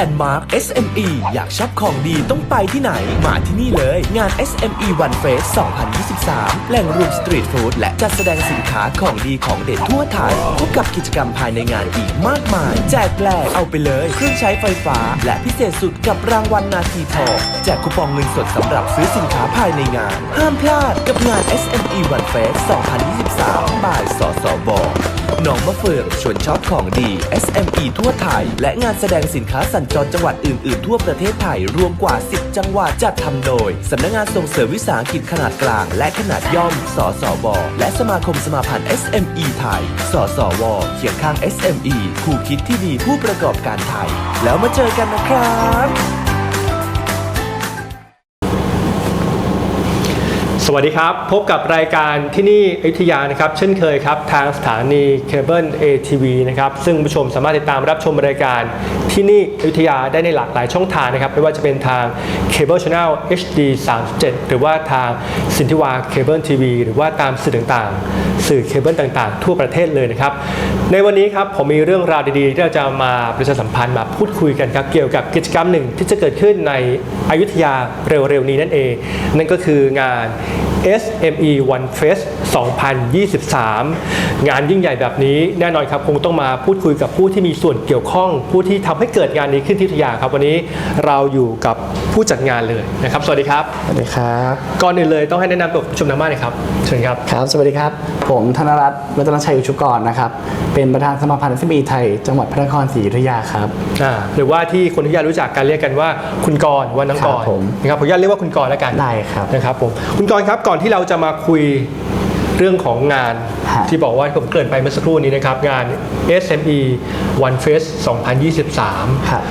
แลนด์มาร์ค SME อยากช็อปของดีต้องไปที่ไหน มาที่นี่เลย งาน SME One Face 2023 แหล่งรวมสตรีทฟู้ดและจัดแสดงสินค้าของดีของเด็ดทั่วไทยพบกับกิจกรรมภายในงานอีกมากมาย แจกแหลกเอาไปเลย เครื่องใช้ไฟฟ้า และพิเศษสุดกับรางวัลนาทีทองแจกคูปองเงินสดสำหรับซื้อสินค้าภายในงาน ห้ามพลาดกับงาน SME One Face 2023 บ่ายสสบ หนองมะเฟืองชวนช็อปของดี SME ทั่วไทย และงานแสดงสินค้าสัญจรจังหวัดอื่น ๆ ทั่วประเทศไทย รวมกว่า 10 จังหวัดจัดทำโดยสำนักงานส่งเสริมวิสาหกิจขนาดกลาง และขนาดย่อม สสบและสมาคมสมาพันธ์ SME ไทย สสวเคียงข้าง SME คู่คิดที่ดีผู้ประกอบการไทย แล้วมาเจอกันนะครับ สวัสดีครับ พบกับรายการที่นี่อยุธยานะครับ เช่นเคยครับ ทางสถานีเคเบิล ATV นะครับ ซึ่งผู้ชมสามารถติดตามรับชมรายการที่นี่อยุธยาได้ในหลากหลายช่องทางนะครับ ไม่ว่าจะเป็นทาง Cable Channel HD 37 หรือว่าทางสินทิวาเคเบิลทีวีหรือว่าตามสื่อต่างๆ สื่อเคเบิลต่างๆ ทั่วประเทศเลยนะครับ ในวันนี้ครับผมมีเรื่องราวดีๆ ที่เราจะมาประชาสัมพันธ์มาพูดคุยกันครับเกี่ยวกับกิจกรรมหนึ่งที่จะเกิดขึ้นในอยุธยาเร็วๆนี้นั่นเอง นั่นก็คืองาน SME One Fest 2023 งานยิ่งใหญ่แบบนี้แน่นอนครับคงต้องมาพูดคุยกับผู้ที่มีส่วนเกี่ยวข้อง ผู้ที่ทำให้เกิดงานนี้ขึ้นที่อยุธยาครับวันนี้เราอยู่กับผู้จัดงานเลยนะครับ สวัสดีครับสวัสดีครับก่อนอื่นเลยต้องให้แนะนำตัวผู้ชมทางบ้านหน่อยครับเชิญครับครับ สวัสดีครับ ผมธนรัตน์รัตนชัยอุชุกรนะครับเป็นประธานสมาพันธ์ SME ไทย จังหวัดพระนครศรีอยุธยาครับอ่าหรือว่าที่คนที่ยารู้จักกันเรียกกันว่าคุณกรณ์วันน้องกครัรบผมนะครับผมญาตเรียกว่าคุณกรณ์แล้วกันได้ครับนะครับผมคุณกรณ์ครับก่อนที่เราจะมาคุยเรื่องของงานฮะที่บอกว่าผมเกริ่นไปเมื่อสักครู่นี้นะครับ งาน SME One Fest 2023ครับ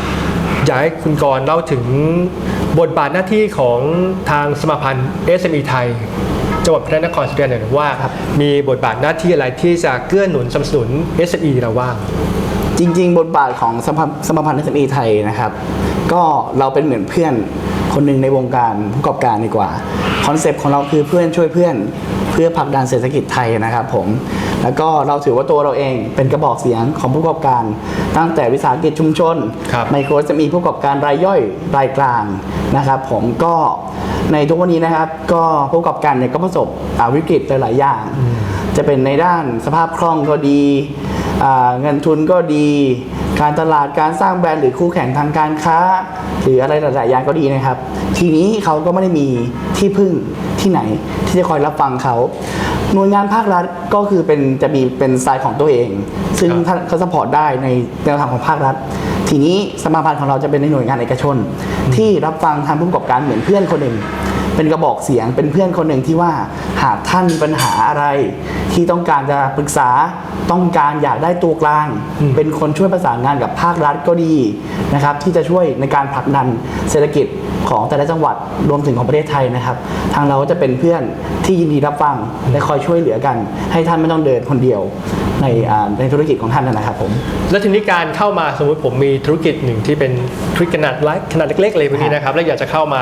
อยากให้คุณกรณ์เล่าถึงบทบาทหน้าที่ของทางสมาพันธ์ SME ไทยจังหวัดพระนครศรีอยุธยาหน่อยว่าครับมีบทบาทหน้าที่อะไรที่จะเกื้อหนุนสนับสนุน SME เราบ้างจริง ๆ บทบาทของสมาสมาพันธ์ SME ไทยนะครับ ก็เราเป็นเหมือนเพื่อน คนหนึ่งในวงการผู้ประกอบการดีกว่าคอนเซปต์ของเราคือเพื่อนช่วยเพื่อนเพื่อผลักดันเศรษฐกิจไทยนะครับผมแล้วก็เราถือว่าตัวเราเองเป็นกระบอกเสียงของผู้ประกอบการ ตั้งแต่วิสาหกิจชุมชนครับไมโครจะมีผู้ประกอบการรายย่อยรายกลางนะครับผมก็ในทุกวันนี้นะครับ ก็ผู้ประกอบการเนี่ยก็ประสบอ่าวิกฤตหลาย ๆ อย่าง จะเป็นในด้านสภาพคล่องก็ดีอ่าเงินทุนก็ดี การตลาดการสร้างแบรนด์หรือคู่แข่งทางการค้า หรืออะไรหลายๆอย่างก็ดีนะครับ ทีนี้เขาก็ไม่ได้มีที่พึ่งที่ไหนที่จะคอยรับฟังเขาหน่วยงานภาครัฐก็คือเป็นจะมีเป็นสไตล์ของตัวเอง ซึ่งครับท่านเขาสปอร์ตได้ในแนวทางของภาครัฐ ทีนี้สมาพันธ์ของเราจะเป็นในหน่วยงานเอกชน ที่รับฟังทางผู้ประกอบการเหมือนเพื่อนคนหนึ่งเป็นกระบอกเสียงเป็นเพื่อนคนหนึ่งที่ว่าหากท่านมีปัญหาอะไร ที่ต้องการจะปรึกษาต้องการอยากได้ตัวกลาง เป็นคนช่วยประสานงานกับภาครัฐก็ดีนะครับ ที่จะช่วยในการผลักดันเศรษฐกิจของแต่ละจังหวัดรวมถึงของประเทศไทยนะครับ ทางเราก็จะเป็นเพื่อนที่ยินดีรับฟังและคอยช่วยเหลือกัน ให้ท่านไม่ต้องเดินคนเดียวในอ่าในธุรกิจของท่านนะครับผม แล้วทีนี้การเข้ามาสมมติผมมีธุรกิจหนึ่งที่เป็นธุรกิจขนาดเล็กขนาดเล็กๆเลยพวกนี้นะครับ แล้วอยากจะเข้ามา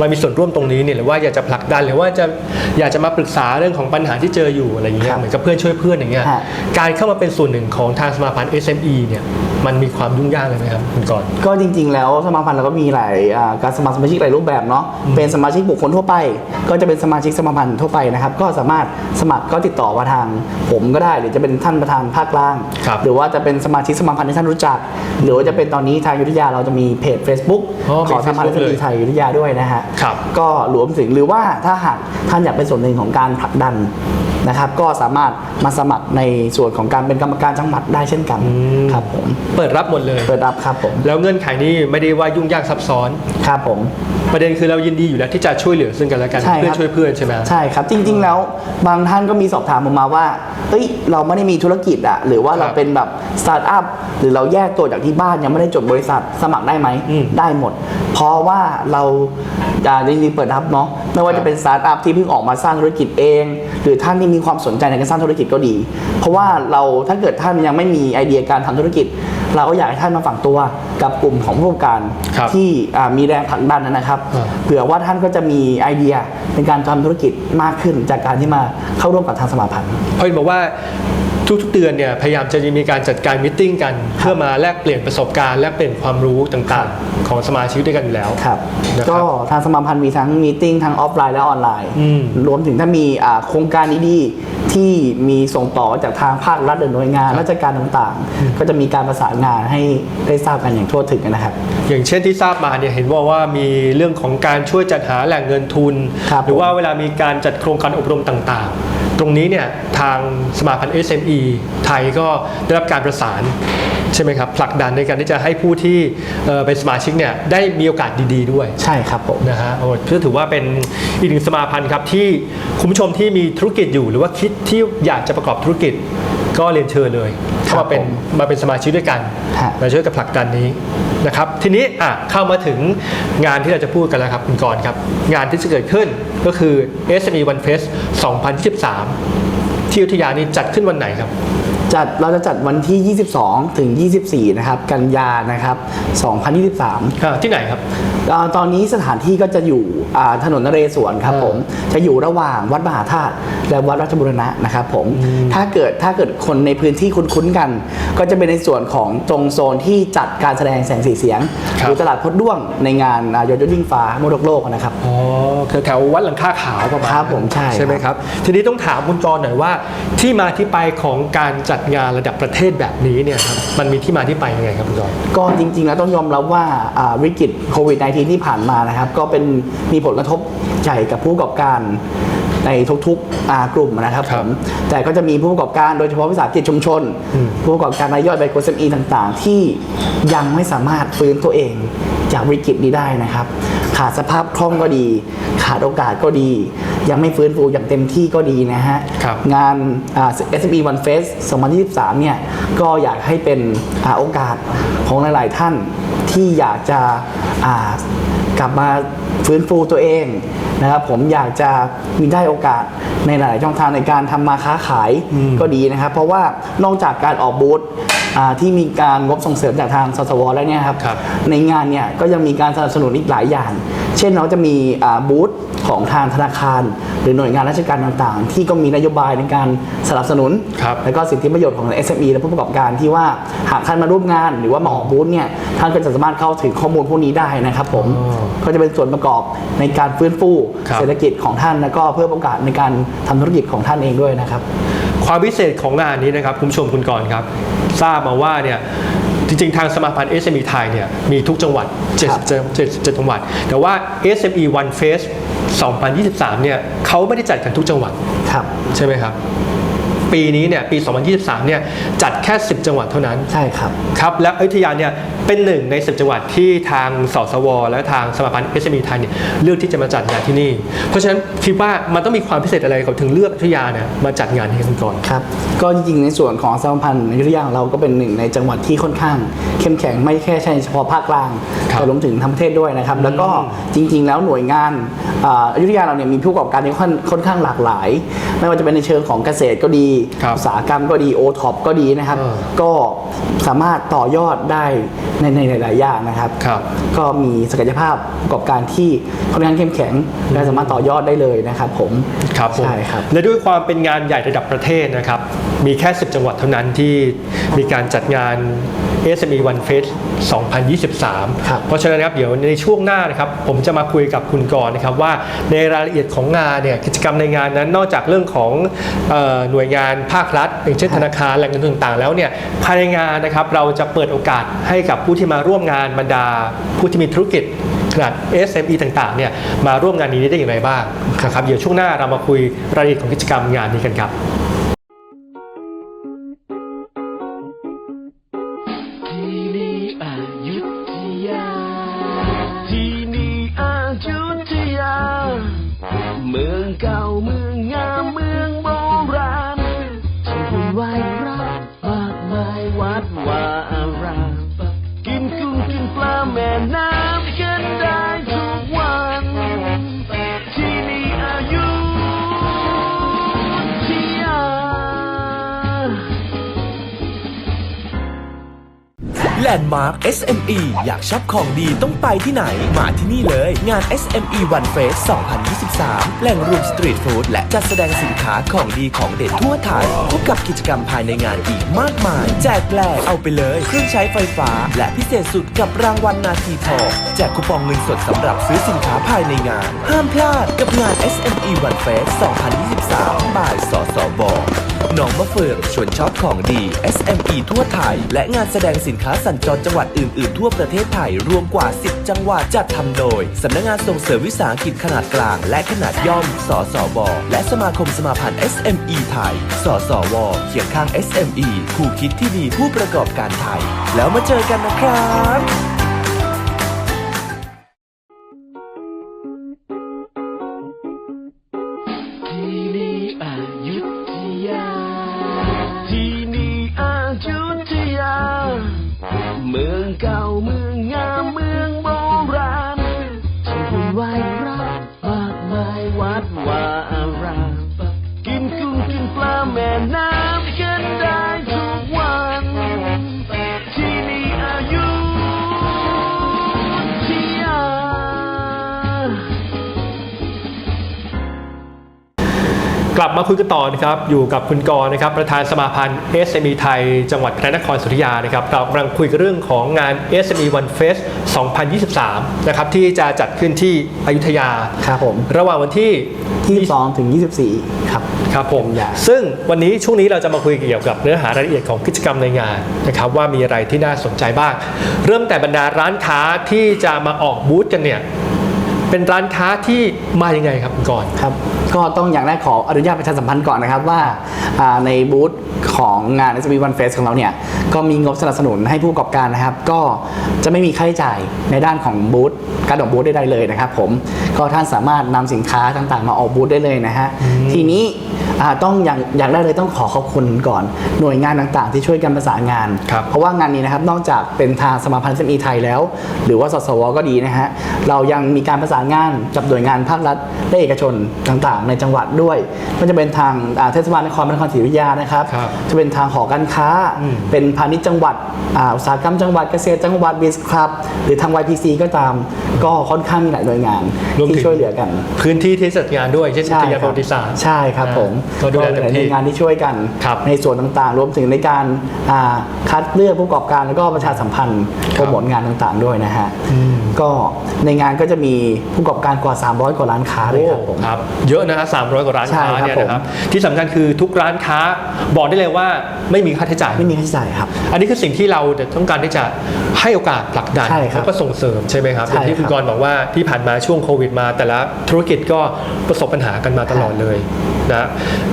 มามีส่วนร่วมตรงนี้เนี่ยหรือว่าอยากจะผลักดันหรือว่าจะอยากจะมาปรึกษาเรื่องของปัญหาที่เจออยู่อะไรอย่างเงี้คยรับเหมือนกับเพื่อนช่วยเพื่อนอย่างเงี้ยฮะการเข้ามาเป็นส่วนหนึ่งของทางสมาพันธ์ SME เนี่ยมันมีความยุ่งยากเลยไหมครับคุณกรณ์ก็จริง ๆ แล้วสมาพันธ์เราก็มีหลายอ่าการสมัครสมาชิกหลายรูปแบบเนาะเป็นสมาชิกบุคคลทั่วไป ก็จะเป็นสมาชิกสมาพันธ์ทั่วไปนะครับก็สามารถสมัครก็ติดต่อมาทางผมก็ได้ หรือจะเป็นท่านประธานภาคกลางครับหรือว่าจะเป็นสมาชิกสมาพันธ์ที่ท่านรู้จัก หรือว่าจะเป็นตอนนี้ทางอยุทธยาเราจะมีเพจ Facebook อ๋อมีของสมาพันธ์ Facebook สตรีไทยอยุธยาด้วยนะฮะครับ ก็รวมถึงหรือว่าถ้าหากท่านอยากเป็นส่วนหนึ่งของการผลักดัน นะครับ ก็สามารถมาสมัครในส่วนของการเป็นกรรมการจังหวัดได้เช่นกันครับผมเปิดรับหมดเลย เปิดรับครับผมแล้วเงื่อนไขนี้ไม่ได้ว่ายุ่งยากซับซ้อนครับผม ประเด็นคือเรายินดีอยู่แล้วที่จะช่วยเหลือซึ่งกันและกันใช่ครับเพื่อนช่วยเพื่อนใช่ไหมใช่ครับ จริง ๆ แล้วบางท่านก็มีสอบถามผมมาว่าเอ้ยเราไม่ได้มีธุรกิจอะหรือว่าเราครับเป็นแบบสตาร์ทอัพหรือเราแยกตัวจากที่บ้านยังไม่ได้จดบริษัทสมัครได้ไหมอืมได้หมด เพราะว่าเราจะจริงๆเปิดรับเนาะไม่ว่าครัจะบเป็นสตาร์ทอัพที่เพิ่งออกมาสร้างธุรกิจเอง หรือท่านที่มีความสนใจในการสร้างธุรกิจก็ดี เพราะว่าเราถ้าเกิดท่านยังไม่มีไอเดียการทำธุรกิจ เราก็อยากให้ท่านมาฝังตัวกับกลุ่มของผู้ประกอบการครับที่อ่ามีแรงผลักดันนะครับอ่าเผื่อว่าท่านก็จะมีไอเดียในการทำธุรกิจมากขึ้นจากการที่มาเข้าร่วมกับทางสมาพันธ์เพราะเห็นบอกว่า ทุกๆเดือนเนี่ยพยายามจะมีการจัดการมิทติ้งกัน เพื่อมาแลกเปลี่ยนประสบการณ์แลกเปลี่ยนความรู้ต่างๆ ของสมาชิกด้วยกันอยู่แล้ว ครับนะครับก็ทางสมาพันธ์มีทั้งมีติ้งทั้งออฟไลน์และออนไลน์ อืมรวมถึงถ้ามีอ่าโครงการดีๆที่มีส่งต่อจากทางภาครัฐหรือหน่วยงานราชการต่างๆ ก็จะมีการประสานงานให้ได้ทราบกันอย่างทั่วถึงนะครับ อย่างเช่นที่ทราบมาเนี่ยเห็นว่าว่ามีเรื่องของการช่วยจัดหาแหล่งเงินทุน ครับหรือว่าเวลามีการจัดโครงการอบรมต่างๆ ตรงนี้เนี่ยทางสมาพันธ์ SME ไทยก็ได้รับการประสานใช่ไหมครับผลักดันในการที่จะให้ผู้ที่เอ่อเป็นสมาชิกเนี่ยได้มีโอกาสดีๆ ด้วยใช่ครับผมนะฮะโอ้ก็ถือว่าเป็นอีกหนึ่งสมาพันธ์ครับที่คุณผู้ชมที่มีธุรกิจอยู่ หรือว่าคิดที่อยากจะประกอบธุรกิจก็เรียนเชิญเลยเข้ามาเป็นผมมาเป็นสมาชิกด้วยกันฮะมาช่วยกับผลักดันนี้ นะครับทีนี้อะเข้ามาถึงงานที่เราจะพูดกันแล้วครับคุณกรครับ งานที่จะเกิดขึ้นก็คือ SME One Fest 2023 ที่อุทยานี้จัดขึ้นวันไหนครับ จัดเราจะจัดวันที่ 22 ถึง 24 นะครับ กันยานะครับ 2023 อ่าที่ไหนครับ อ่าตอนนี้สถานที่ก็จะอยู่อ่าถนนนเรศวรครับอ่าผมจะอยู่ระหว่างวัดมหาธาตุและวัดราชบุรณะนะครับผมถ้าเกิดถ้าเกิดคนในพื้นที่คุ้นๆกัน ก็จะเป็นในส่วนของตรงโซนที่จัดการแสดงแสงสีเสียงครับหรือตลาดพดด้วงในงานอ่ายอดยิ่งฟ้ามรดกโลกนะครับ อ๋อแถวๆวัดหลังคาขาวประมาณครับผมใช่ใช่ไหมครับ ทีนี้ต้องถามคุณจรหน่อยว่า ที่มาที่ไปของการจัดงานระดับประเทศแบบนี้เนี่ยครับมันมีที่มาที่ไปยังไงครับคุณจอนก็จริงๆแล้วต้องยอมรับว่าอ่าวิกฤตโควิด -19 ที่ผ่านมานะครับ ก็เป็นมีผลกระทบใหญ่กับผู้ประกอบการ ในทุกๆอ่ากลุ่มนะครับคผรับมแต่ก็จะมีผู้ประกอบการโดยเฉพาะวิสาหกิจชุมชน ผู้ประกอบการรายย่อยไบโคเซมีต่างๆ ที่ยังไม่สามารถฟื้นตัวเองจากวิกฤตนี้ได้นะครับ ขาดสภาพคล่องก็ดี ขาดโอกาสก็ดี ยังไม่ฟื้นฟูอย่างเต็มที่ก็ดีนะฮะครับงานอ่า SME One Fest 2023 เนี่ย ก็อยากให้เป็นอ่าโอกาสของหลาย ๆ ท่านที่อยากจะอ่า กลับมาฟื้นฟูตัวเองนะครับผมอยากจะมีได้โอกาสในหลาย ๆ ช่องทางในการทำมาค้าขายก็ดีนะครับ เพราะว่านอกจากการออกบูธอ่าที่มีการงบส่งเสริมจากทางสสวแล้วเนี่ยครับครับ ในงานเนี่ยก็ยังมีการสนับสนุนอีกหลายอย่าง เช่นเราจะมีอ่าบูธ ของทางธนาคาร หรือหน่วยงานราชการต่างๆ ที่ก็มีนโยบายในการสนับสนุน ครับแล้วก็สิทธิประโยชน์ของ SME และผู้ประกอบการที่ว่าหากท่านมาร่วมงาน หรือว่ามาออกบูธเนี่ยท่านก็จะสามารถเข้าถึงข้อมูลพวกนี้ได้นะครับผมอ๋อก็จะเป็นส่วนประกอบในการฟื้นฟูครับ เศรษฐกิจของท่านแล้วก็เพิ่มโอกาสในการทำธุรกิจของท่านเองด้วยนะครับ ความพิเศษของงานนี้นะครับคุณผู้ชมคุณกรณ์ครับ ทราบมาว่าเนี่ยจริงๆ ทางสมาพันธ์ SME ไทยเนี่ยมีทุกจังหวัดครับ77 77จังหวัด แต่ว่า SME One Face 2023 เนี่ยเขาไม่ได้จัดกันทุกจังหวัดครับใช่ไหมครับ ปีนี้เนี่ยปี 2023 เนี่ยจัดแค่ 10 จังหวัดเท่านั้นใช่ครับครับและอยุธยาเนี่ยเป็นหนึ่งใน 10 จังหวัดที่ทางสสว และทางสมาพันธ์ SME ไทยเนี่ยเลือกที่จะมาจัดงานที่นี่ เพราะฉะนั้นคิดว่ามันต้องมีความพิเศษอะไรเขาถึงเลือกอยุธยาเนี่ยมาจัดงานให้คุณก่อนครับก็จริงๆในส่วนของสมาพันธ์อยุธยาของเราก็เป็นหนึ่งในจังหวัดที่ค่อนข้าง เข้มแข็งไม่แค่ใช่เฉพาะภาคกลางครับแต่รวมถึงทั้งประเทศด้วยนะครับ แล้วก็จริง ๆ แล้วหน่วยงานอ่าอยุธยาเราเนี่ยมีผู้ประกอบการที่ค่อนค่อนข้างหลากหลาย ไม่ว่าจะเป็นในเชิงของเกษตรก็ดีครับอุตสาหกรรมก็ดีโอท็อปก็ดีนะครับเออก็สามารถต่อยอดได้ในในหลายๆอย่างนะครับครับ ก็มีศักยภาพประกอบการที่ค่อนข้างเข้มแข็งและสามารถต่อยอดได้เลยนะครับ ผมครับผมใช่ครับและด้วยความเป็นงานใหญ่ระดับประเทศนะครับ มีแค่ 10 จังหวัดเท่านั้นที่มีการจัดงาน SME One Fest 2023ครับเพราะฉะนั้นนะครับเดี๋ยวในช่วงหน้านะครับผมจะมาคุยกับคุณกรณ์นะครับว่าในรายละเอียดของงานเนี่ยกิจกรรมในงานนั้นนอกจากเรื่องของเอ่อหน่วยงานภาครัฐอย่างเช่นธนาคารแหล่งเงินทุนต่างๆแล้วเนี่ยภายในงานนะครับเราจะเปิดโอกาสให้กับผู้ที่มาร่วมงานบรรดา ผู้ที่มีธุรกิจขนาด SME ต่างๆเนี่ยมาร่วมงานนี้ได้อย่างไรบ้างนะครับเดี๋ยวช่วงหน้าเรามาคุยรายละเอียดของกิจกรรมงานนี้กันครับ เมืองเก่าเมืองงาม แลนด์มาร์ค SME อยากช็อปของดีต้องไปที่ไหน มาที่นี่เลย งาน SME One Face 2023 แหล่งรวมสตรีทฟู้ดและจัดแสดงสินค้าของดีของเด็ดทั่วไทยพบกับกิจกรรมภายในงานอีกมากมาย แจกแลกเอาไปเลย เครื่องใช้ไฟฟ้า และพิเศษสุด กับรางวัลนาทีทองแจกคูปองเงินสดสำหรับซื้อสินค้าภายในงาน ห้ามพลาดกับงาน SME One Face 2023 บ่ายสสบน้องมะเฟืองชวนช็อปของดี SME ทั่วไทย และงานแสดงสินค้าสัญจรจังหวัดอื่น ๆ ทั่วประเทศไทย รวมกว่า 10 จังหวัดจัดทำโดยสำนักงานส่งเสริมวิสาหกิจขนาดกลาง และขนาดย่อม สสบ และสมาคมสมาพันธ์ SME ไทย สสวเคียงข้าง SME คู่คิดที่ดีผู้ประกอบการไทย แล้วมาเจอกันนะครับ วัดวาอารามกินกุ้งกินปลาแม่น้ำกันได้ กลับมาคุยกันต่อนะครับอยู่กับคุณกรณ์นะครับประธานสมาพันธ์ SME ไทย จังหวัดพระนครศรีอยุธยานะครับเรากำลังคุยกันเรื่องของงาน SME One Fest 2023 นะครับที่จะจัดขึ้นที่อยุธยา ครับผม ระหว่างวันที่ 22 ถึง 24 ครับ ครับผม กันยา ซึ่งวันนี้ช่วงนี้เราจะมาคุยเกี่ยวกับเนื้อหารายละเอียดของกิจกรรมในงานนะครับว่ามีอะไรที่น่าสนใจบ้าง เริ่มแต่บรรดาร้านค้าที่จะมาออกบูธกันเนี่ยเป็นร้านค้าที่มายังไงครับคุณกรณ์ ครับ ก็ต้องอย่างแรกขออนุญาตประชาสัมพันธ์ก่อนนะครับว่าอ่าในบูธของงาน s b One Fest ของเราเนี่ยก็มีงบสนับสนุนให้ผู้ประกอบการนะครับ ก็จะไม่มีค่าใช้จ่ายในด้านของบูธการออกบูธได้เลยนะครับ ผมก็ท่านสามารถนำสินค้าต่างๆ มาออกบูธได้เลยนะฮะทีนี้อ่าต้องอย่างอย่างแรกเลยต้องขอขอบคุณก่อน หน่วยงานต่างๆ ที่ช่วยกันประสานงานครับเพราะว่างานนี้นะครับนอกจากเป็นทางสมาพันธ์เซมีไทยแล้ว หรือว่าสสวก็ดีนะฮะเรายังมีการประสานงานกับหน่วยงานภาครัฐและเอกชนต่างๆในจังหวัดด้วยก็จะเป็นทางอ่าเทศบาลนครพระนครศรีอยุธยานะครับครับ จะเป็นทางหอการค้าอืมเป็นพาณิชย์จังหวัดอ่าอุตสาหกรรมจังหวัดเกษตรจังหวัดบิสครับ หรือทาง YPC ก็ตาม ก็ค่อนข้างมีหลายหน่วยงานรวมถึงที่ช่วยเหลือกัน พื้นที่ที่จัดงานด้วยเช่นอุทยานประวัติศาสตร์ใช่ครับผมก็ดูแลเต็มหลายหที่น่วยงานที่ช่วยกันครับในส่วนต่างๆ รวมถึงในการอ่าคัดเลือกผู้ประกอบการแล้วก็ประชาสัมพันธ์โปรโมทงานต่างๆ ด้วยนะฮะก็ในงานก็จะมีผู้ประกอบการกว่า 300 กว่าร้านค้าเลยครับผมครับเยอะนะฮะ300กว่าร้านใช่ค้าครับเนี่ยผมนะครับที่สำคัญคือทุกร้านค้าบอกได้เลยว่าไม่มีค่าใช้จ่าย ไม่มีค่าใช้จ่ายครับ อันนี้คือสิ่งที่เราต้องการที่จะให้โอกาสผลักดันใช่ครับแล้วก็ส่งเสริมใช่ไหมครับใช่อย่างที่คุณครับกรณ์บอกว่าที่ผ่านมาช่วงโควิดมาแต่ละธุรกิจก็ประสบปัญหากันมาตลอดเลยนะ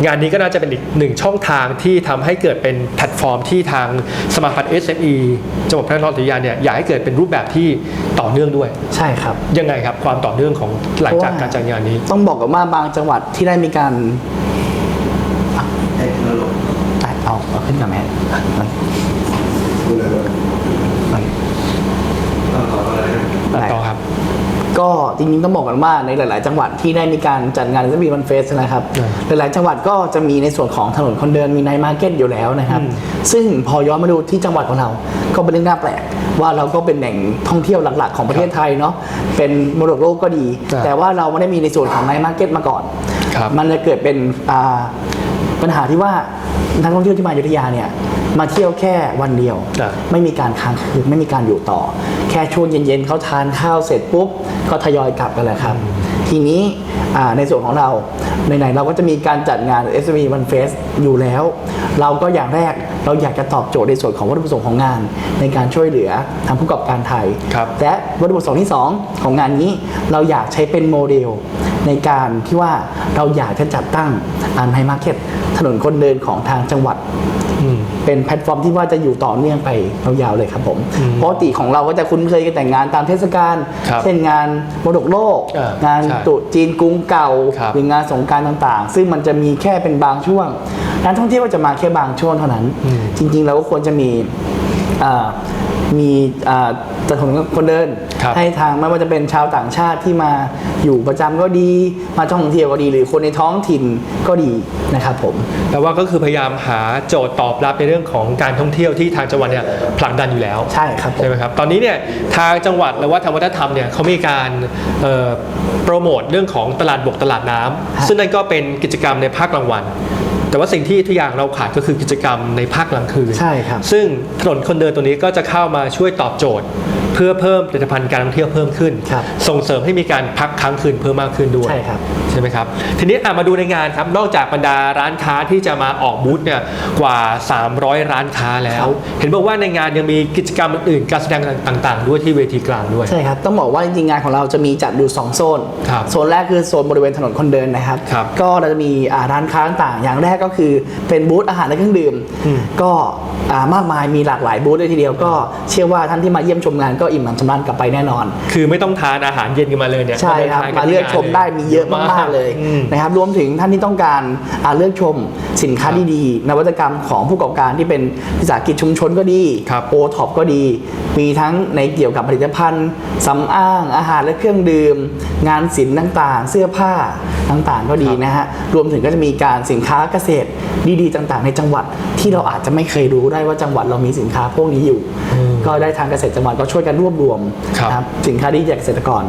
งานนี้ก็น่าจะเป็นอีกหนึ่งช่องทางที่ทำให้เกิดเป็นแพลตฟอร์มที่ทางสมาพันธ์ SME จังหวัดพระนครศรีอยุธยาเนี่ยอยากให้เกิดเป็นรูปแบบที่ต่อเนื่องด้วย ใช่ครับ ยังไงครับ ความต่อเนื่องของหลังจากการจัดงานนี้ ต้องบอกกันว่าบางจังหวัดังหวัดที่ได้มีการอะได้เอาเอาขึ้นกับแม่มันมันได้ต่อครับ ก็จริงๆต้องบอกกันว่าในหลาย ๆ จังหวัดที่ได้มีการจัดงานจะมีวันเฟสนะครับ หลาย ๆ จังหวัดก็จะมีในส่วนของถนนคนเดินมีไนท์มาร์เก็ตอยู่แล้วนะครับ ซึ่งพอย้อนมาดูที่จังหวัดของเรา ก็เป็นเรื่องน่าแปลกว่าเราก็เป็นแหล่งท่องเที่ยวหลัก ๆ ของประเทศไทยเนาะเป็นมรดกโลกก็ดีครับแต่ว่าเราไม่ได้มีในส่วนของไนท์มาร์เก็ตมาก่อนครับมันจะเกิดเป็นอ่าปัญหาที่ว่านักท่องเที่ยวที่มาอยุธยาเนี่ย มาเที่ยวแค่วันเดียวครับไม่มีการค้างคืนไม่มีการอยู่ต่อ แค่ช่วงเย็นๆเขาทานข้าวเสร็จปุ๊บก็ทยอยกลับกันแหละครับ ทีนี้อ่าในส่วนของเราไหนๆเราก็จะมีการจัดงาน s m e One Fest อยู่แล้ว เราก็อย่างแรกเราอยากจะตอบโจทย์ในส่วนของวัตถุประสงค์ของงาน ในการช่วยเหลือทางผู้ประกอบการไทยครับและวัตถุประสงค์ที่ 2 ของงานนี้ เราอยากใช้เป็นโมเดล ในการที่ว่าเราอยากจะจัดตั้งอันไฮมาร์เก็ตถนนคนเดินของทางจังหวัดอืม เป็นแพลตฟอร์มที่ว่าจะอยู่ต่อเนื่องไปยาวๆเลยครับผมปกติของเราก็จะคุ้นเคยกันแต่งงานตามเทศกาลครับเช่นงานมรดกโลกอ่างานใช่ตรุษจีนกรุงเก่าครับหรืองานสงกรารต่างๆ ซึ่งมันจะมีแค่เป็นบางช่วงนักท่องเที่ยวก็จะมาแค่บางช่วงเท่านั้น จริงๆเราก็ควรจะมีอ่า มีอ่าถนนคนเดินครับให้ทางไม่ว่าจะเป็นชาวต่างชาติที่มาอยู่ประจำก็ดี มาท่องเที่ยวก็ดี หรือคนในท้องถิ่นก็ดีนะครับผมแต่ว่าก็คือพยายามหาโจทย์ตอบรับในเรื่องของการท่องเที่ยวที่ทางจังหวัดเนี่ยผลักดันอยู่แล้วใช่ครับผมใช่ไหมครับตอนนี้เนี่ยทางจังหวัดหรือว่าทางวัฒนธรรมเนี่ยเขามีการเอ่อโปรโมทเรื่องของตลาดบกตลาดน้ำฮะซึ่งนั่นก็เป็นกิจกรรมในภาคกลางวัน แต่ว่าสิ่งที่ทุกอย่างเราขาดก็คือกิจกรรมในภาคกลางคืน ใช่ครับ ซึ่งถนนคนเดินตัวนี้ก็จะเข้ามาช่วยตอบโจทย์ เพื่อเพิ่มผลิตภัณฑ์การท่องเที่ยวเพิ่มขึ้น ครับส่งเสริมให้มีการพักค้างคืนเพิ่มมากขึ้นด้วยใช่ครับ ใช่ไหมครับ ทีนี้อะมาดูในงานครับ นอกจากบรรดาร้านค้าที่จะมาออกบูธเนี่ยกว่า 300 ร้านค้าแล้ว เห็นบอกว่าในงานยังมีกิจกรรมอื่นๆการแสดงต่าง ๆ ด้วยที่เวทีกลางด้วย ใช่ครับ ต้องบอกว่าจริงๆงานของเราจะมีจัดอยู่2โซน ครับโซนแรกคือโซนบริเวณถนนคนเดินนะครับ ครับก็เราจะมีอ่าร้านค้าต่างๆ อย่างแรกก็คือเป็นบูธอาหารและเครื่องดื่ม อืม ก็อ่ามากมายมีหลากหลายบูธเลยทีเดียวก็เชื่อว่าท่านที่มาเยี่ยมชมงานก็อิ่มหนำสำราญกลับไปแน่นอน คือไม่ต้องทานอาหารเย็นกันมาเลยเนี่ยใช่ครับดินทงมาเลือกชมได้มีเยอะมากๆเลยอืมนะครับรวมถึงท่านที่ต้องการอ่าเลือกชมสินค้าดีๆ นวัตกรรมของผู้ประกอบการที่เป็นวิสาหกิจชุมชนก็ดีครับโอท็อปก็ดี มีทั้งในเกี่ยวกับผลิตภัณฑ์สำอางอาหารและเครื่องดื่ม งานศิลป์ต่างๆ เสื้อผ้าต่างๆ ก็ดีนะฮะรวมถึงก็จะมีการสินค้าเกษตรดีๆ ต่างๆ ในจังหวัดที่เราอาจจะไม่เคยรู้ได้ว่าจังหวัดเรามีสินค้าพวกนี้อยู่ ก็ได้ทางเกษตรจังหวัดก็ช่วยกันรวบรวมครับนะครับสินค้าดีจากเกษตรกร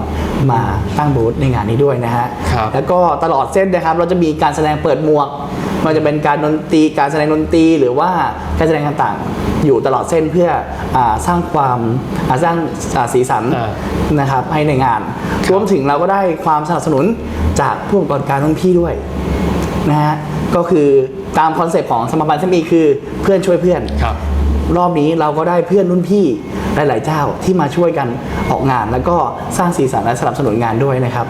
มาตั้งบูธในงานนี้ด้วยนะฮะครับแล้วก็ตลอดเส้นนะครับเราจะมีการแสดงเปิดหมวกไมันจะเป็นการดนตรีการแสดงดนตรีหรือว่าการแสดงต่างๆ อยู่ตลอดเส้นเพื่ออาสร้างความอ่าสร้างอ่าสีสันอ่านะครับให้ในงาน รวมถึงเราก็ได้ความสนับสนุนจากผู้ประกอบการรุ่นพี่ด้วยนะฮะก็คือตามคอนเซปต์ของสมาพันธ์เซมีคือเพื่อนช่วยเพื่อนค รับรอบนี้เราก็ได้เพื่อนรุ่นพี่หลาย ๆ เจ้าที่มาช่วยกันออกงาน แล้วก็สร้างสีสันและสนับสนุนงานด้วยนะครับ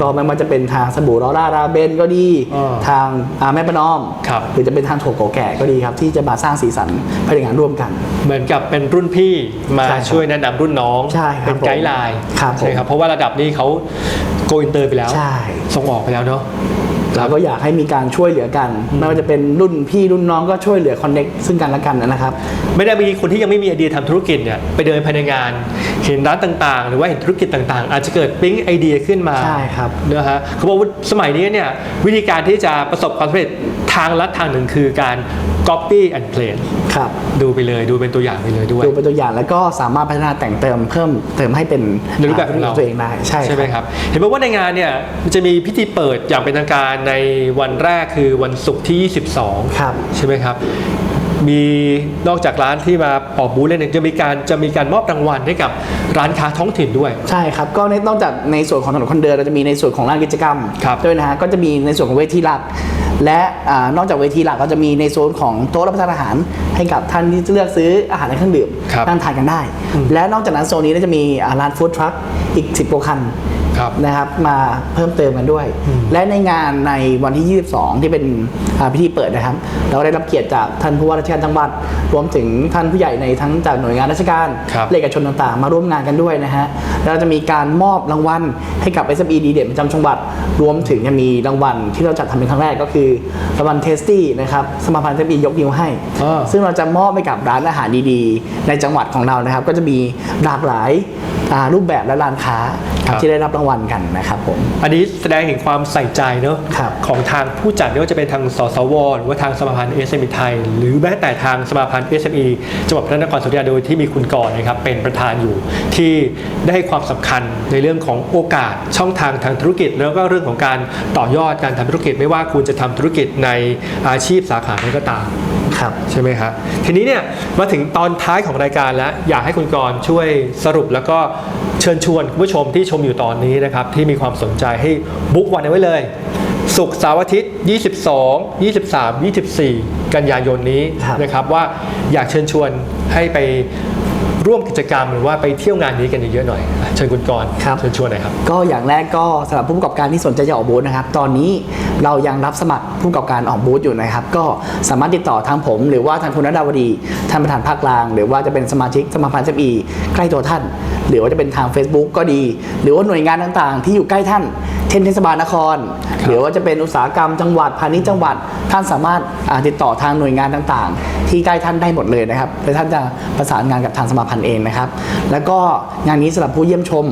ก็ไม่ว่าจะเป็นทางสบู่ลอร่าราเบนก็ดีอ่าทางอ่าแม่ประนอมครับหรือจะเป็นทางถั่วโกแก่ก็ดีครับ ที่จะมาสร้างสีสันภายในงานร่วมกัน เหมือนกับเป็นรุ่นพี่มาใช่ครับช่วยแนะนำรุ่นน้องใช่ครับเป็นไกด์ไลน์ครับผมใช่ครับเพราะว่าระดับนี้เขาโกอินเตอร์ไปแล้วใช่ส่งออกไปแล้วเนาะ เราก็อยากให้มีการช่วยเหลือกันไม่ว่าจะเป็นรุ่นพี่รุ่นน้องก็ช่วยเหลือคอนเน็กซึ่งกันและกันนะครับ ไม่ได้มีคนที่ยังไม่มีไอเดียทำธุรกิจเนี่ยไปเดินภายในงาน เห็นร้านต่างๆ หรือว่าเห็นธุรกิจต่างๆ อาจจะเกิดปิ๊งไอเดียขึ้นมาใช่ครับนะฮะเขาบอกว่าสมัยนี้เนี่ยวิธีการที่จะประสบความสำเร็จทางลัดทางหนึ่งคือการ copy and play ครับดูไปเลยดูเป็นตัวอย่างไปเลยด้วย ดูเป็นตัวอย่างแล้วก็สามารถพัฒนาแต่งเติมเพิ่มเติมให้เป็นในรูปแบบของเราตัวเองได้ใช่ใช่ไหมครับ เห็นบอกว่าในงานเนี่ยมันจะมีพิธีเปิดอย่างเป็นทางการในวันแรกคือวันศุกร์ที่ 22 ครับ ใช่ไหมครับ มีนอกจากร้านที่มาออกบูธเลยเนี่ยจะมีการจะมีการมอบรางวัลให้กับร้านค้าท้องถิ่นด้วย ใช่ครับ ก็ในนอกจากในส่วนของถนนคนเดินเราจะมีในส่วนของลานกิจกรรมครับด้วยนะฮะก็จะมีในส่วนของเวทีหลัก และอานอกจากเวทีหลักก็จะมีในโซนของโต๊ะรับประทานอาหาร ให้กับท่านที่จะเลือกซื้ออาหารและเครื่องดื่มครับนั่งทานกันได้ และนอกจากนั้นโซนนี้ก็จะมีอ่าร้านฟู้ดทรัคอีก 10กว่าคันครับ นะครับมาเพิ่มเติมกันด้วย และในงานในวันที่ 22 ที่เป็นอ่าพิธีเปิดนะครับ เราได้รับเกียรติจากท่านผู้ว่าราชการจังหวัด รวมถึงท่านผู้ใหญ่ในทั้งจากหน่วยงานราชการครับและเอกชนต่างๆ มาร่วมงานกันด้วยนะฮะแล้วเราจะมีการมอบรางวัลให้กับ SME ดีเด่นประจำจังหวัด รวมถึงจะมีรางวัลที่เราจัดทำเป็นครั้งแรกก็คือรางวัลเทสตี้นะครับสมาพันธ์ SME ยกนิ้วให้อ่าซึ่งเราจะมอบให้กับร้านอาหารดีๆ ในจังหวัดของเรานะครับ ก็จะมีหลากหลายอ่ารูปแบบและร้านค้าครับที่ได้รับรางวัลกันนะครับผม อันนี้แสดงเห็นความใส่ใจเนอะครับ ของทางผู้จัดไม่ว่าจะเป็นทางสสวหรือว่าทางสมาพันธ์ SME ไทย หรือแม้แต่ทางสมาพันธ์ SME จังหวัดพระนครศรีอยุธยาโดยที่มีคุณกรณ์นะครับเป็นประธานอยู่ที่ได้ให้ความสำคัญในเรื่องของโอกาสช่องทางทางธุรกิจ แล้วก็เรื่องของการต่อยอดการทำธุรกิจไม่ว่าคุณจะทำธุรกิจในอาชีพสาขาไหนก็ตาม ครับ ใช่ไหมครับทีนี้เนี่ยมาถึงตอนท้ายของรายการแล้ว อยากให้คุณกรณ์ช่วยสรุปแล้วก็เชิญชวนคุณผู้ชมที่ชมอยู่ตอนนี้นะครับ ที่มีความสนใจให้บุ๊กวันเอาไว้เลยศุกร์เสาร์อาทิตย์ 22 23 24 กันยายนนี้ครับนะครับว่าอยากเชิญชวนให้ไป ร่วมกิจกรรมหรือว่าไปเที่ยวงานนี้กันเยอะๆหน่อยอะเชิญคุณกรณ์ครับ เชิญชวนหน่อยครับ ก็อย่างแรกก็สำหรับผู้ประกอบการที่สนใจจะออกบูธนะครับ ตอนนี้เรายังรับสมัครผู้ประกอบการออกบูธอยู่นะครับ ก็สามารถติดต่อทางผม หรือว่าทางคุณนดาวดีท่านประธานภาคกลาง หรือว่าจะเป็นสมาชิกสมาพันธ์เซฟีใกล้ตัวท่าน หรือว่าจะเป็นทาง Facebook ก็ดี หรือว่าหน่วยงานต่างๆ ที่อยู่ใกล้ท่าน เช่นเทศบาลนคร หรือว่าจะเป็นอุตสาหกรรมจังหวัดพาณิชย์จังหวัด ท่านสามารถอ่าติดต่อทางหน่วยงานต่างๆ ที่ใกล้ท่านได้หมดเลยนะครับและท่านจะประสานงานกับทางสมาพันธ์เองนะครับ แล้วก็งานนี้สำหรับผู้เยี่ยมชม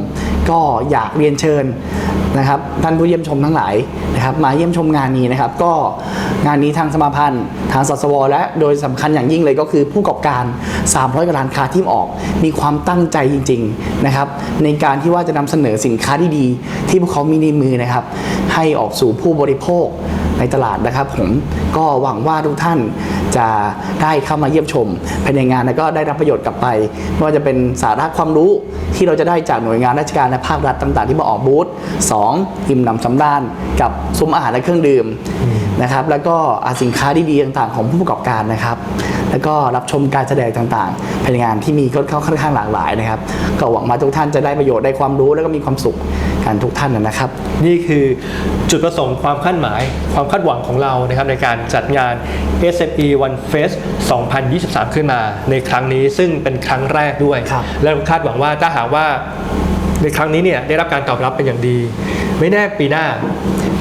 ก็อยากเรียนเชิญนะครับท่านผู้เยี่ยมชมทั้งหลายนะครับ มาเยี่ยมชมงานนี้นะครับ ก็งานนี้ทางสมาพันธ์ ทางสสว และโดยสำคัญอย่างยิ่งเลยก็คือผู้ประกอบการ 300กว่าร้านค้าที่ออก มีความตั้งใจจริง ๆนะครับ ในการที่ว่าจะนำเสนอสินค้าที่ดีๆที่พวกเขามีในมือนะครับ ให้ออกสู่ผู้บริโภคในตลาดนะครับผมก็หวังว่าทุกท่านจะได้เข้ามาเยี่ยมชมภายในงานแล้วก็ได้รับประโยชน์กลับไปไม่ว่าจะเป็นสาระความรู้ที่เราจะได้จากหน่วยงานราชการและภาครัฐต่าง ๆ ที่มาออกบูธสองอิ่มหนำสำราญกับซุ้มอาหารและเครื่องดื่ม นะครับ แล้วก็อาสินค้าดีๆต่างๆ ของผู้ประกอบการนะครับ แล้วก็รับชมการแสดงต่างๆภายในงานที่มีค่อนข้างหลากหลายนะครับ ก็หวังว่าทุกท่านจะได้ประโยชน์ได้ความรู้แล้วก็มีความสุขกันทุกท่านนะครับ นี่คือจุดประสงค์ความคาดหมาย ความคาดหวังของเรานะครับในการจัดงาน SME One Fest 2023 ขึ้นมาในครั้งนี้ซึ่งเป็นครั้งแรกด้วยครับและคาดหวังว่าถ้าหากว่าในครั้งนี้เนี่ยได้รับการตอบรับเป็นอย่างดี ไม่แน่ปีหน้า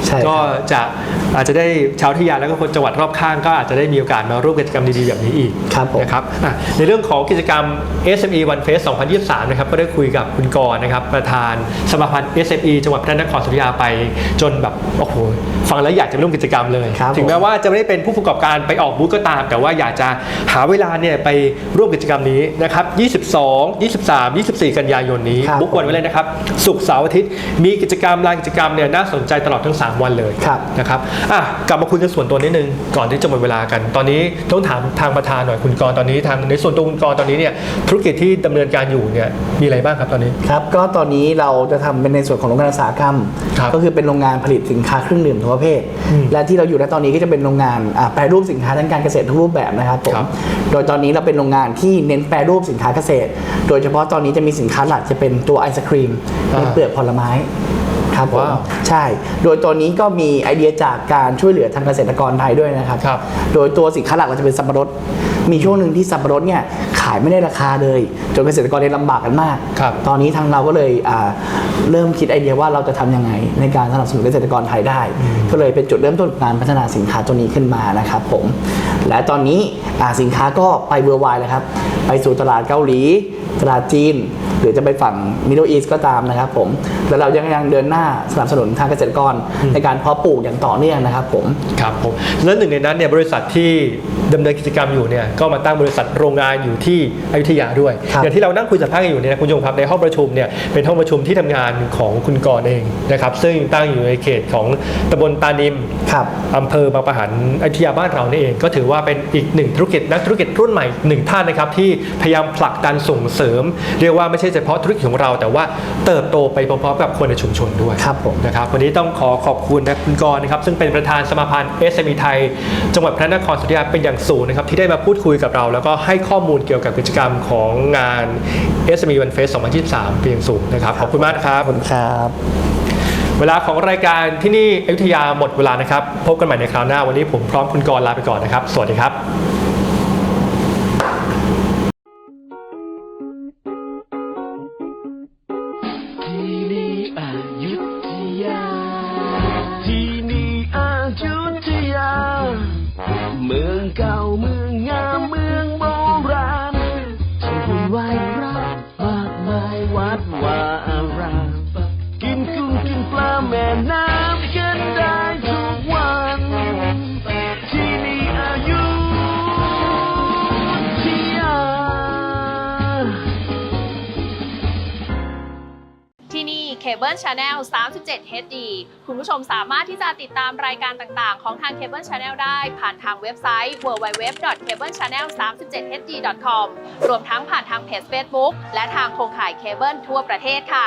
ใช่ครับ ก็จะอาจจะได้ชาวทิยาแล้วก็คนจังหวัดรอบข้าง ก็อาจจะได้มีโอกาสมาร่วมกิจกรรมดีๆแบบนี้อีก ครับผม นะครับอะในเรื่องของกิจกรรม SME One Fest 2023 นะครับ ก็ได้คุยกับคุณกรณ์นะครับ ประธานสมาพันธ์ SME จังหวัดพระนครศรีอยุธยาไป จนแบบ โอ้โห ฟังแล้วอยากจะร่วมกิจกรรมเลย ครับถึงแม้ว่าจะไม่ได้เป็นผู้ประกอบการไปออกบูธก็ตาม แต่ว่าอยากจะหาเวลาเนี่ยไปร่วมกิจกรรมนี้นะครับ 22 23 24 กันยายนนี้ครับบุ๊กวันไว้เลยนะครับ ศุกร์เสาร์อาทิตย์ มีกิจกรรมรายกิจกรรมเนี่ยน่าสนใจตลอดทั้ง3 วันเลยครับนะครับอะกลับมาคุยกันส่วนตัวนิดนึงก่อนที่จะหมดเวลากัน ตอนนี้ต้องถามทางประธานหน่อยคุณกรณ์ตอนนี้ทางในส่วนตัวคุณกรณ์ตอนนี้เนี่ยธุรกิจที่ดำเนินการอยู่เนี่ยมีอะไรบ้างครับตอนนี้ครับก็ตอนนี้เราจะทำเป็นในส่วนของโรงงานอุตสาหกรรมครับก็คือเป็นโรงงานผลิตสินค้าเครื่องดื่มทุกประเภทอืมและที่เราอยู่ณตอนนี้ก็จะเป็นโรงงานอ่าแปรรูปสินค้าทางการเกษตรทุกรูปแบบนะครับผมครับโดยตอนนี้เราเป็นโรงงานที่เน้นแปรรูปสินค้าเกษตร โดยเฉพาะตอนนี้จะมีสินค้าหลักจะเป็นตัวไอศครีมอ่าในเปลือกผลไม้ ครับผมว้าวใช่ โดยตัวนี้ก็มีไอเดียจากการช่วยเหลือทางเกษตรกรไทยด้วยนะครับ ครับ โดยตัวสินค้าหลักเราจะเป็นสับปะรด มีช่วงหนึ่งที่สับปะรดเนี่ยขายไม่ได้ราคาเลย จนเกษตรกรเนี่ยลำบากกันมาก ครับ ตอนนี้ทางเราก็เลยอ่าเริ่มคิดไอเดียว่าเราจะทำยังไง ในการสนับสนุนเกษตรกรไทยได้ ก็เลยเป็นจุดเริ่มต้นการพัฒนาสินค้าตัวนี้ขึ้นมานะครับผม และตอนนี้อ่าสินค้าก็ไปเบอร์ไวเลยครับ ไปสู่ตลาดเกาหลี ตลาดจีน หรือจะไปฝั่งมิด d ดิ e อีสก็ตามนะครับผม แล้วเรายังยังเดินหน้าสนับสนุนทางเกษตรกรในการเพาะปลูกอย่างต่อเนื่องนะครับผม ครับผม และหนึ่งในนั้นเนี่ยบริษัทที่ดำเนินกิจกรรมอยู่เนี่ยก็มาตั้งบริษัทโรงงานอยู่ที่อยุธยาด้วยครับอย่างที่เรานั่งคุยสัมภาษณ์กันอยู่เนี่ยนะคุณผู้ชมครับในห้องประชุมเนี่ยเป็นห้องประชุมที่ทำงานของคุณกรณ์เองนะครับซึ่งตั้งอยู่ในเขตของตำบลตานิมครับอำเภอบางปะหันอยุธยาบ้านเรานี่เอง ก็ถือว่าเป็นอีกหนึ่งธุรกิจนักธุรกิจรุ่นใหม่หนึ่งท่านนะครับที่พยายามผลักดันส่งเสริม เรียกว่าไม่ใช่เฉพาะธุรกิจของเรา แต่ว่าเติบโตไปพร้อมๆกับคนในชุมชนด้วยครับผมนะครับวันนี้ต้องขอขอบคุณนะคุณกรณ์นะครับซึ่งเป็นประธานสมาพันธ์ SME ไทย จังหวัดพระนครศรีอยุธยาเป็นอย่างสูงนะครับที่ได้มาพูดคุยกับเรา แล้วก็ให้ข้อมูลเกี่ยวกับกิจกรรมของงาน SME One Fest 2023เป็นอย่างสูงนะครับ ขอบคุณมากนะครับ ขอบคุณครับ เวลาของรายการที่นี่อยุธยาหมดเวลานะครับ พบกันใหม่ในคราวหน้าวันนี้ผมพร้อมคุณกรณ์ลาไปก่อนนะครับ สวัสดีครับที่นี่อ นี่เคเบิลชาแนล37 HD คุณผู้ชมสามารถที่จะติดตามรายการต่างๆ ของทางเคเบิลชาแนลได้ผ่านทางเว็บไซต์ www.cablechannel37hd.com รวมทั้งผ่านทางเพจ Facebook และทางโครงข่ายเคเบิลทั่วประเทศค่ะ